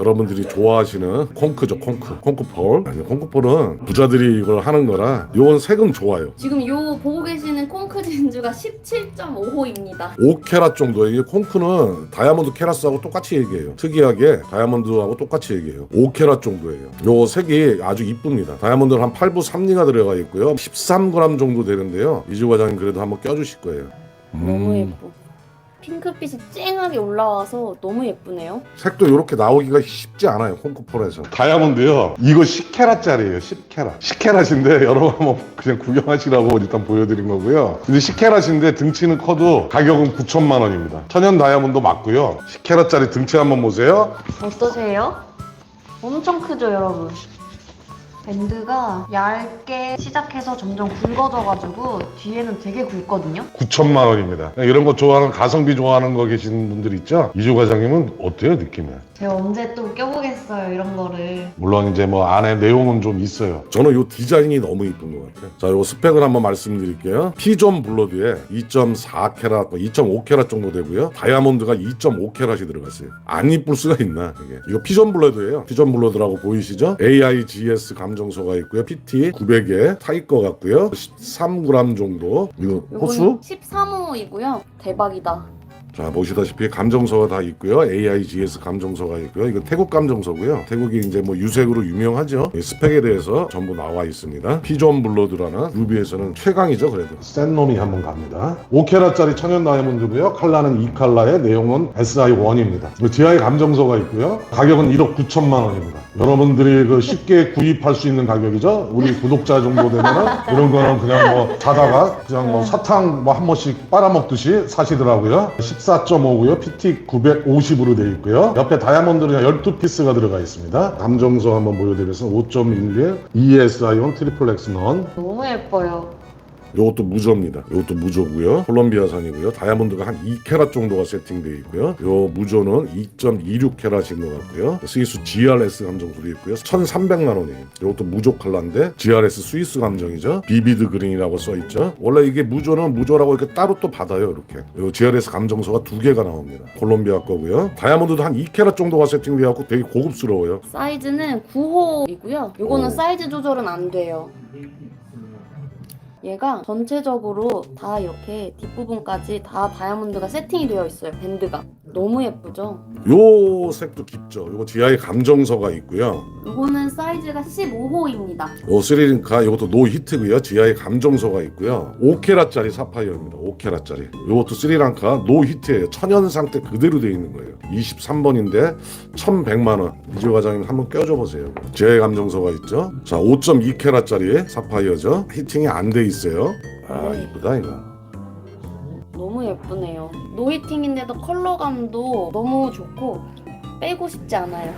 여러분들이 좋아하시는 콩크죠 콩크. 콩크폴. 아니 콩크폴은 부자들이 이걸 하는 거라 요건 색은 좋아요. 지금 요 보고 계시는 콩크 진주가 17.5호입니다. 5캐럿 정도예요. 이게 콩크는 다이아몬드 캐럿하고 똑같이 얘기해요. 특이하게 다이아몬드하고 똑같이 얘기해요. 5캐럿 정도예요. 요 색이 아주 이쁩니다. 다이아몬드는 한 8부 3리가 들어가 있고요. 13g 정도 되는데요. 이주 과장님 그래도 한번 껴주실 거예요. 너무 음. 예뻐. 핑크빛이 쨍하게 올라와서 너무 예쁘네요. 색도 이렇게 나오기가 쉽지 않아요 콩크폴에서. 다이아몬드요? 이거 10캐럿짜리예요 10캐럿. 10캐럿인데 여러분 한번 그냥 구경하시라고 일단 보여드린 거고요. 근데 10캐럿인데 등치는 커도 가격은 9천만 원입니다. 천연 다이아몬드 맞고요. 10캐럿짜리 등치 한번 보세요. 어떠세요? 엄청 크죠, 여러분? 밴드가 얇게 시작해서 점점 굵어져가지고 뒤에는 되게 굵거든요. 9천만 원입니다 이런 거 좋아하는 가성비 좋아하는 거 계신 분들 있죠 이주 과장님은 어때요 느낌이 제가 언제 또 껴보겠어요, 이런 거를. 물론 이제 뭐 안에 내용은 좀 있어요. 저는 이 디자인이 너무 이쁜 것 같아요. 자, 요 스펙을 한번 말씀드릴게요. 피존 블러드에 2.4캐럿, 2.5캐럿 정도 되고요. 다이아몬드가 2.5캐럿이 들어갔어요. 안 이쁠 수가 있나 이게. 이거 피존 블러드예요. 피존 블러드라고 보이시죠? AIGS 감정 소가 있고요. PT 900에 타일 것 같고요. 13g 정도. 이거 호수? 요거는 13호이고요. 대박이다. 자 보시다시피 감정서가 다 있고요. AIGS 감정서가 있고요. 이거 태국 감정서고요. 태국이 이제 뭐 유색으로 유명하죠. 이 스펙에 대해서 전부 나와 있습니다. 피존 블러드라는 루비에서는 최강이죠 그래도. 센 놈이 한번 갑니다. 5캐럿짜리 천연 다이아몬드고요. 칼라는 2칼라의 내용은 SI1입니다. 지하에 감정서가 있고요. 가격은 1억 9천만 원입니다. 여러분들이 그 쉽게 구입할 수 있는 가격이죠? 우리 구독자 정도 되면은 이런 거는 그냥 뭐 자다가 그냥 뭐 사탕 뭐 한 번씩 빨아먹듯이 사시더라고요 14.5고요. PT 950으로 되어 있고요. 옆에 다이아몬드는 12피스가 들어가 있습니다. 감정서 한번 보여드리겠습니다. 5.11 ESI1 트리플 X 넌 너무 예뻐요. 요것도 무조입니다. 요것도 무조고요. 콜롬비아산이고요. 다이아몬드가 한 2캐럿 정도가 세팅되어 있고요. 요 무조는 2.26캐럿인 것 같고요. 스위스 GRS 감정술이 있고요. 1,300만 원이에요. 요것도 무조 컬러인데 GRS 스위스 감정이죠. 비비드 그린이라고 써 있죠. 원래 이게 무조는 무조라고 이렇게 따로 또 받아요. 이렇게. 요 GRS 감정서가 두 개가 나옵니다. 콜롬비아 거고요. 다이아몬드도 한 2캐럿 정도가 세팅되어 갖고 되게 고급스러워요. 사이즈는 9호이고요. 요거는 오. 사이즈 조절은 안 돼요. 얘가 전체적으로 다 이렇게 뒷부분까지 다 다이아몬드가 세팅이 되어 있어요. 밴드가. 너무 예쁘죠? 요 색도 깊죠. 요거 지하에 감정서가 있고요. 요거는 사이즈가 15호입니다. 요 스리링카 이것도 노 히트고요. 지하에 감정서가 있고요. 5캐럿짜리 사파이어입니다. 5캐럿짜리. 요것도 스리랑카 노 히트예요. 천연 상태 그대로 되어 있는 거예요. 23번인데 1,100만 원. 이재 과장님 한번 껴줘 보세요. 지하에 감정서가 있죠. 자, 5.2캐럿짜리 사파이어죠. 히팅이 안 돼 있어요. 아, 이쁘다 이거. 너무 예쁘네요. 노히팅인데도 컬러감도 너무 좋고 빼고 싶지 않아요.